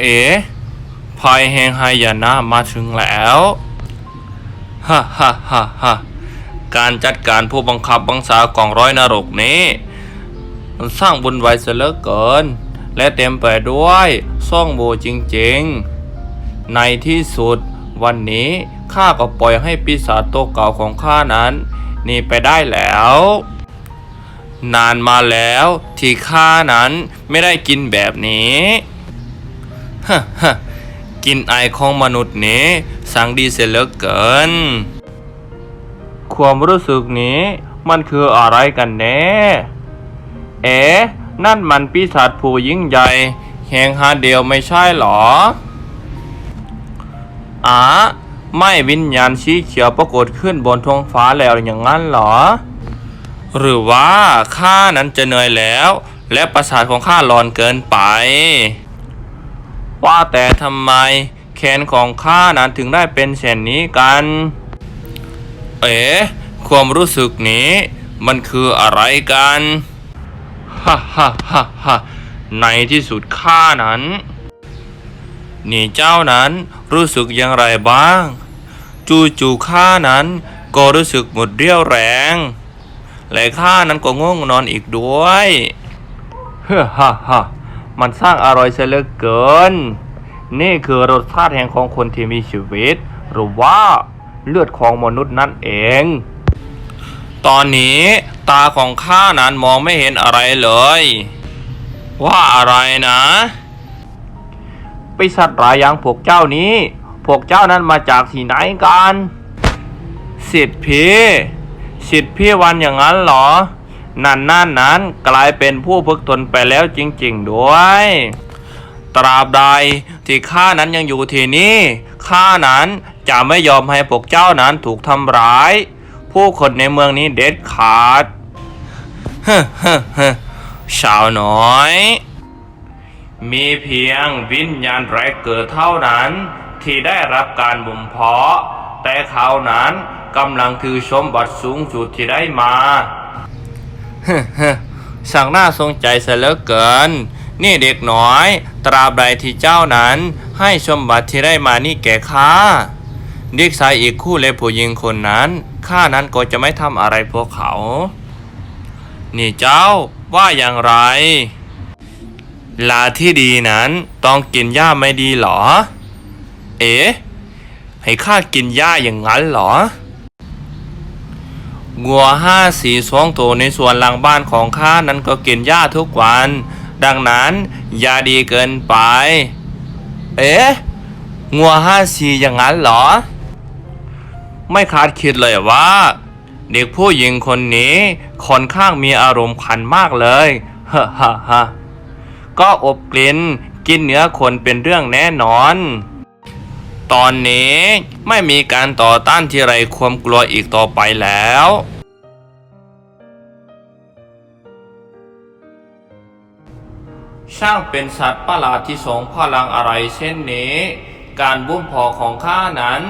เอ๋ภายแห่งไฮยานะมาถึงแล้วฮ่าฮ่าฮ่าฮ่าการจัดการผู้บังคับบังษากองร้อยนรกนี้ มันสร้างบุญไว้เสียเหลือเกิน และเต็มไปด้วยซ่องโบจริงๆ ในที่สุดวันนี้ข้าก็ปล่อยให้ปีศาจตัวเก่าของข้านั้นหนีไปได้แล้ว นานมาแล้วที่ข้านั้นไม่ได้กินแบบนี้ ฮะฮะกินไอของมนุษย์นี้สั่งดีเสียเหลือเกิน ความรู้สึกนี้มันคืออะไรกันแน่ เอ๋นั่นมันปีศาจผู้ยิ่งใหญ่แห่งฮาเดียวไม่ใช่หรออ๋าไม่วิญญาณสีเขียวปรากฏขึ้นบนท้องฟ้าแล้วอย่างนั้นหรอ หรือว่าข้านั้นจะเหนื่อยแล้ว และประสาทของข้าร้อนเกินไป ว่าแต่ทำไมแขนของข้านั้นถึงได้เป็นเช่นนี้กัน เอ๋ความรู้สึกนี้มันคืออะไรกันฮ่าฮ่าฮ่าฮ่าในที่สุดข้านั้น นี่เจ้านั้นรู้สึกอย่างไรบ้าง จูจูๆข้านั้นก็รู้สึกหมดเรี่ยวแรง และข้านั้นก็ง่วงนอนอีกด้วยเฮ้อฮ่าฮ่า มันสร้างอร่อยเสียเหลือเกิน นี่คือรสชาติแห่งของคนที่มีชีวิต หรือว่าเลือดของมนุษย์นั่นเอง ตอนนี้ตาของข้านั้นมองไม่เห็นอะไรเลย ว่าอะไรนะปีศาจร้ายอย่างพวกเจ้านี้ พวกเจ้านั้นมาจากที่ไหนกันสิทธิพี่สิทธิพี่วันอย่างนั้นเหรอ นั่นนั่นนั้นกลายเป็นผู้พึกตนไปแล้วจริง ๆ ด้วย ตราบใดที่ข้านั้นยังอยู่ที่นี่ข้านั้นจะไม่ยอมให้พวกเจ้านั้นถูกทำร้าย ผู้คนในเมืองนี้เด็ดขาดเฮ้เฮ้เฮ้อชาวน้อย มีเพียงวิญญาณแรกเกิดเท่านั้น ที่ได้รับการบ่มเพาะ แต่เขานั้นกำลังถือชมบัตรสูงสุดที่ได้มา สั่งหน้าทรงใจเสียเหลือเกิน นี่เด็กน้อย ตราบใดที่เจ้านั้น ให้ชมบัตรที่ได้มานี่แก่ข้าเด็กชายอีกคู่และผู้หญิงคนนั้นข้านั้นก็จะไม่ทำอะไรพวกเขา นี่เจ้าว่าอย่างไร ลาที่ดีนั้นต้องกินหญ้าไม่ดีเหรอ เอ๋ให้ข้ากินหญ้าอย่างนั้นเหรอ งัวห้าสีสองตัวในส่วนหลังบ้านของข้านั้นก็กินหญ้าทุกวัน ดังนั้นอย่าดีเกินไป เอ๊ะงัวห้าสีอย่างนั้นเหรอ ไม่คาดคิดเลยว่า เด็กผู้หญิงคนนี้ค่อนข้างมีอารมณ์ขันมากเลยฮ่าฮ่าฮ่าก็อบกลิ่นกินเนื้อคนเป็นเรื่องแน่นอน ตอนนี้ไม่มีการต่อต้านที่ไรความกลัวอีกต่อไปแล้วช่างเป็นสัตว์ประหลาดที่ทรงพลังอะไรเช่นนี้ การบุ้มพอของข้านั้น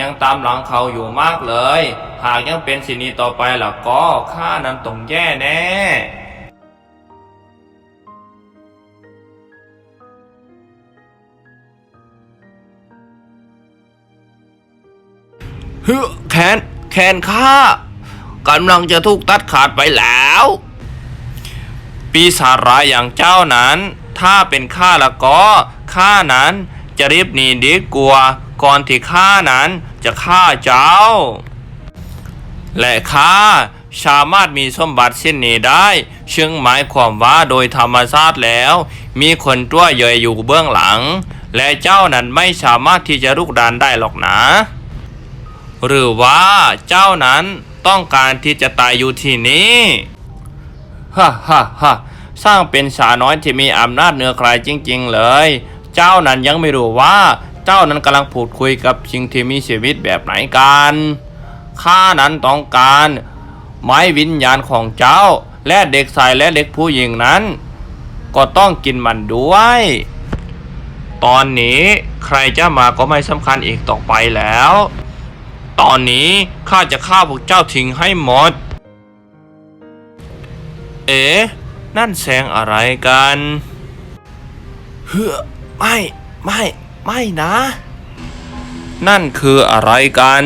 ยังตามหลังเขาอยู่มากเลย หากยังเป็นสินีต่อไปล่ะก็ข้านั้นต้องแย่แน่ ฮ้อแขนแขนข้ากำลังจะถูกตัดขาดไปแล้ว ปีศาจร้ายอย่างเจ้านั้น ถ้าเป็นข้าละก็ข้านั้นจะรีบหนีดีกว่าก่อนที่ข้านั้นจะฆ่าเจ้า และข้าสามารถมีสมบัติเช่นนี้ได้ซึ่งหมายความว่าโดยธรรมชาติแล้ว มีคนตัวใหญ่อยู่เบื้องหลัง และเจ้านั้นไม่สามารถที่จะลุกดานได้หรอกนะ หรือว่าเจ้านั้นต้องการที่จะตายอยู่ที่นี่ฮ่าฮ่าฮ่าสร้างเป็นสาน้อยที่มีอำนาจเหนือใครจริง ๆ เลย เจ้านั้นยังไม่รู้ว่า เจ้านั้นกำลังพูดคุยกับสิ่งที่มีชีวิตแบบไหนกันข้านั้นต้องการ ไม้วิญญาณของเจ้า และเด็กชายและเด็กผู้หญิงนั้น ก็ต้องกินมันด้วย ตอนนี้ใครจะมาก็ไม่สำคัญอีกต่อไปแล้ว ตอนนี้ข้าจะฆ่าพวกเจ้าทิ้งให้หมด เอ๋นั่นแสงอะไรกัน เฮ้อไม่ไม่ไม่นะ นั่นคืออะไรกัน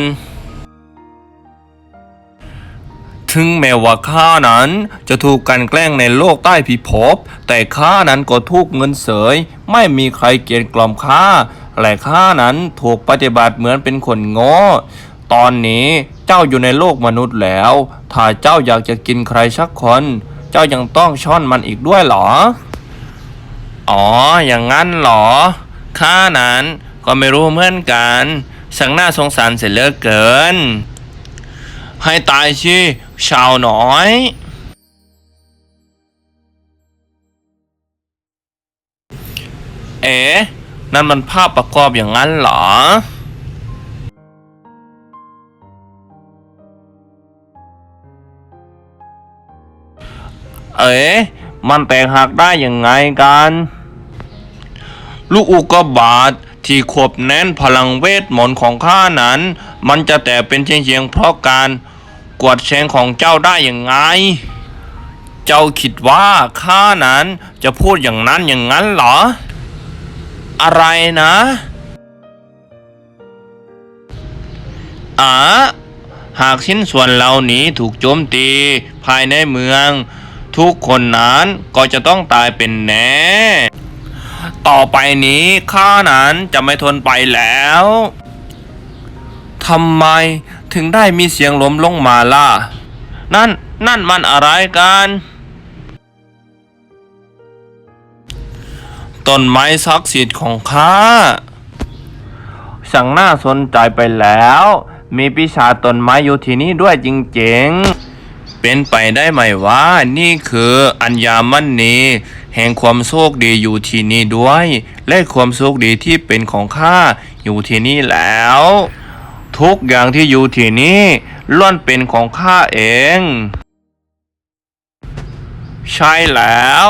ถึงแม้ว่าข้านั้นจะถูกกันแกล้งในโลกใต้พิภพ แต่ข้านั้นก็ถูกเงินเสย ไม่มีใครเกลียดกล่อมข้าและข้านั้นถูกปฏิบัติเหมือนเป็นคนโง่ ตอนนี้เจ้าอยู่ในโลกมนุษย์แล้ว ถ้าเจ้าอยากจะกินใครสักคน เจ้ายังต้องช่อนมันอีกด้วยเหรอ อ๋อ อย่างนั้นเหรอ ข้านั้นก็ไม่รู้เหมือนกันสังน่าสงสารเสียเหลือเกิน ให้ตายสิชาวน้อยเอ๋นั่นมันภาพประกอบอย่างนั้นเหรอ เอ๋มันแตกหักได้ยังไงกัน ลูกอุกกาบาตที่ขวบแน่นพลังเวทมนต์ของข้านั้น มันจะแต่เป็นเชียงเพราะการกวดแชงของเจ้าได้ยังไง เจ้าคิดว่าข้านั้นจะพูดอย่างนั้นอย่างนั้นเหรอ อะไรนะอ๋าหากชิ้นส่วนเหล่านี้ถูกโจมตีภายในเมือง ทุกคนนั้นก็จะต้องตายเป็นแน่ ต่อไปนี้ข้านั้นจะไม่ทนไปแล้วทำไมถึงได้มีเสียงล้มลงมาล่ะ นั่นนั่นมันอะไรกันต้นไม้ศักดิ์สิทธิ์ของข้าสั่งน่าสนใจไปแล้ว มีปีศาจต้นไม้อยู่ที่นี่ด้วยจริงๆ เป็นไปได้ไหมว่านี่คืออัญญามณีแห่งความโชคดีอยู่ที่นี่ด้วย และความโชคดีที่เป็นของข้าอยู่ที่นี่แล้ว ทุกอย่างที่อยู่ที่นี่ล้วนเป็นของข้าเอง ใช่แล้ว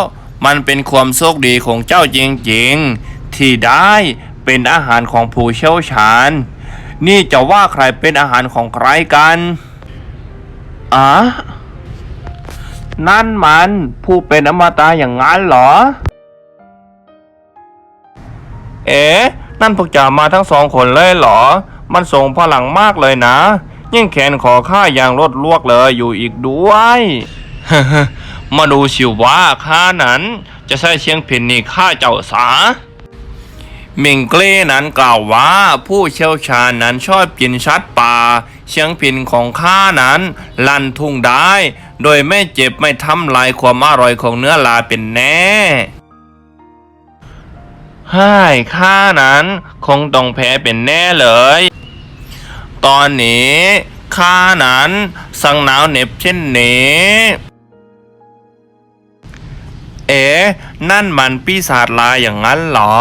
มันเป็นความโชคดีของเจ้าจริงๆ ที่ได้เป็นอาหารของผู้เชี่ยวชาญ นี่จะว่าใครเป็นอาหารของใครกันอะ นั่นมันผู้เป็นอมตะอย่างนั้นเหรอ เอ๊ะนั่นพวกจ่ามาทั้งสองคนเลยเหรอ มันส่งพลังมากเลยนะ ยิ่งแขนขอข้าอย่างรถลวกเลยอยู่อีกด้วยมาดูสิว่าข้านั้น จะใช้เชียงผินนี่ข้าเจ้าสามิงเกลนั้นกล่าวว่าผู้เชี่ยวชาญนั้นชอบกินชัดป่า เชียงผินของข้านั้น ลั่นทุ่งได้ โดยไม่เจ็บไม่ทำลายความอร่อยของเนื้อลาเป็นแน่ให้ข้านั้นคงต้องแพ้เป็นแน่เลย ตอนนี้ข้านั้นสังหนาวเหน็บเช่นนี้เอ๋นั่นมันปีศาจลายอย่างนั้นเหรอ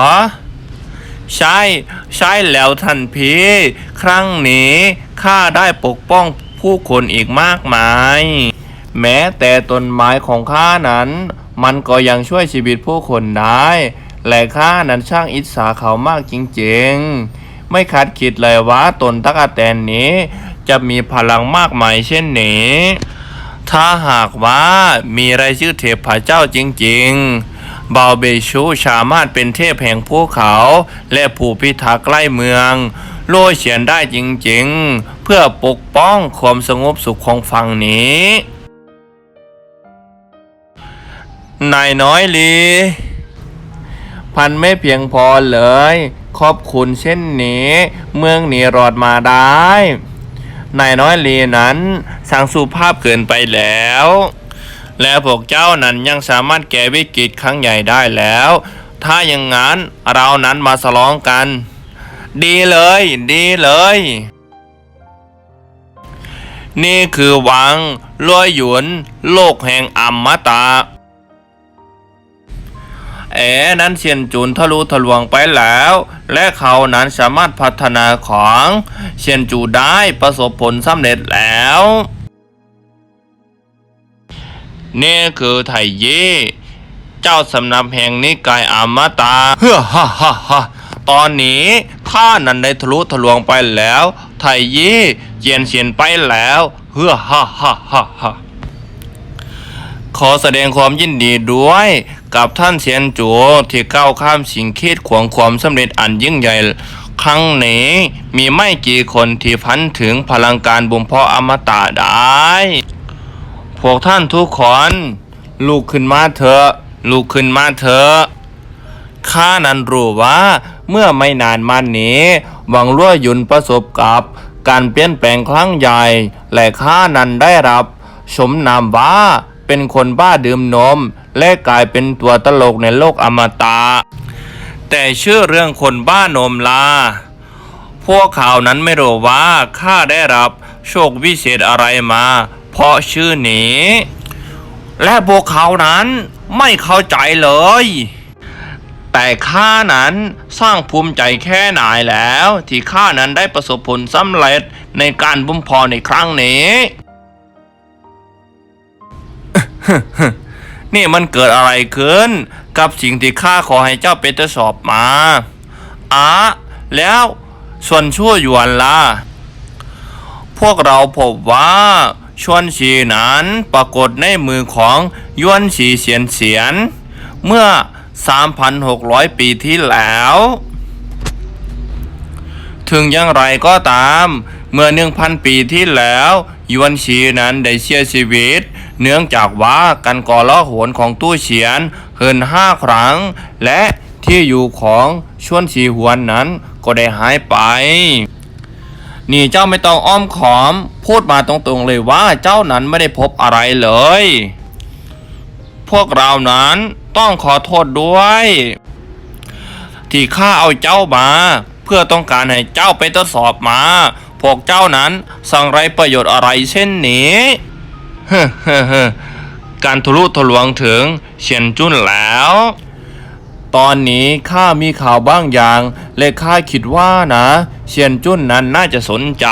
ใช่ ใช่แล้วท่านพี่ ครั้งนี้ข้าได้ปกป้องผู้คนอีกมากมาย แม้แต่ต้นไม้ของข้านั้น มันก็ยังช่วยชีวิตผู้คนได้ และข้านั้นช่างอิจฉาเขามากจริงๆ ไม่คาดคิดเลยว่าตนตักแตนนี้ จะมีพลังมากมายเช่นนี้ ถ้าหากว่ามีรายชื่อเทพเจ้าจริงๆบาเบชูสามารถเป็นเทพแห่งภูเขา และผู้พิทักษ์ใกล้เมือง โลยเฉียนได้จริงๆ เพื่อปกป้องความสงบสุขของฝั่งนี้ นายน้อยลี พันไม่เพียงพอเลย ขอบคุณเช่นนี้ เมืองนี้รอดมาได้ นายน้อยลีนั้นสังสุภาพเกินไปแล้ว และพวกเจ้านั้นยังสามารถแก้วิกฤตครั้งใหญ่ได้แล้ว ถ้าอย่างนั้นเรานั้นมาสลองกัน ดีเลย ดีเลยนี่คือวังลวยหยวน โลกแห่งอมตะ เอ๋นั้นเซียนจุนทะลุทะลวงไปแล้ว และเขานั้นสามารถพัฒนาของเซียนจูได้ประสบผลสำเร็จแล้วนี่คือไถเย่เจ้าสำนักแห่งนิกายอมตะเฮ้อฮ่าฮ่าฮ่าตอนนี้ข้านั้นได้ทะลุทะลวงไปแล้วไถเย่เจียนเฉียนไปแล้วเฮ้อฮ่าฮ่าฮ่าฮ่า ขอแสดงความยินดีด้วย กับท่านเซียนจูที่ก้าวข้ามสิ่งคิดขวางความสำเร็จอันยิ่งใหญ่ ครั้งนี้มีไม่กี่คนที่พันถึงพลังการบ่มเพาะอมตะได้ พวกท่านทุกคนลุกขึ้นมาเถอะลุกขึ้นมาเถอะข้านั้นรู้ว่า เมื่อไม่นานมานี้หวังลั่วยุนประสบกับการเปลี่ยนแปลงครั้งใหญ่ และข้านั้นได้รับ สมนามว่า เป็นคนบ้าดื่มนม และกลายเป็นตัวตลกในโลกอมตะ แต่ชื่อเรื่องคนบ้านมลา พวกเขานั้นไม่รู้ว่าข้าได้รับโชควิเศษอะไรมา เพราะชื่อนี้ และพวกเขานั้นไม่เข้าใจเลย แต่ข้านั้นสร้างภูมิใจแค่ไหนแล้ว ที่ข้านั้นได้ประสบผลสำเร็จในการบุมพอในครั้งนี้ นี่มันเกิดอะไรขึ้น กับสิ่งที่ข้าขอให้เจ้าไปตรวจสอบมาอะแล้วส่วนชั่วยวนล่ะ พวกเราพบว่าชวนชีนั้นปรากฏในมือของยวนชีเสียนเสียน เมื่อ 3,600 ปีที่แล้ว ถึงอย่างไรก็ตาม เมื่อ 1,000 ปีที่แล้ว ยวนชีนั้นได้เสียชีวิต เนื่องจากว่าการก่อละโหนของตู้เฉียนเฮินห้าครั้ง และที่อยู่ของชวนชีหวนนั้นก็ได้หายไป นี่เจ้าไม่ต้องอ้อมขอม พูดมาตรงๆเลยว่าเจ้านั้นไม่ได้พบอะไรเลย พวกเรานั้นต้องขอโทษด้วย ที่ข้าเอาเจ้ามา เพื่อต้องการให้เจ้าไปทดสอบมา พวกเจ้านั้นสั่งไรประโยชน์อะไรเช่นนี้ เฮ้เฮ้เฮ้การทะลุทะลวงถึงเฉียนจุนแล้ว ตอนนี้ข้ามีข่าวบ้างอย่าง และข้าคิดว่านะ เฉียนจุนนั้นน่าจะสนใจ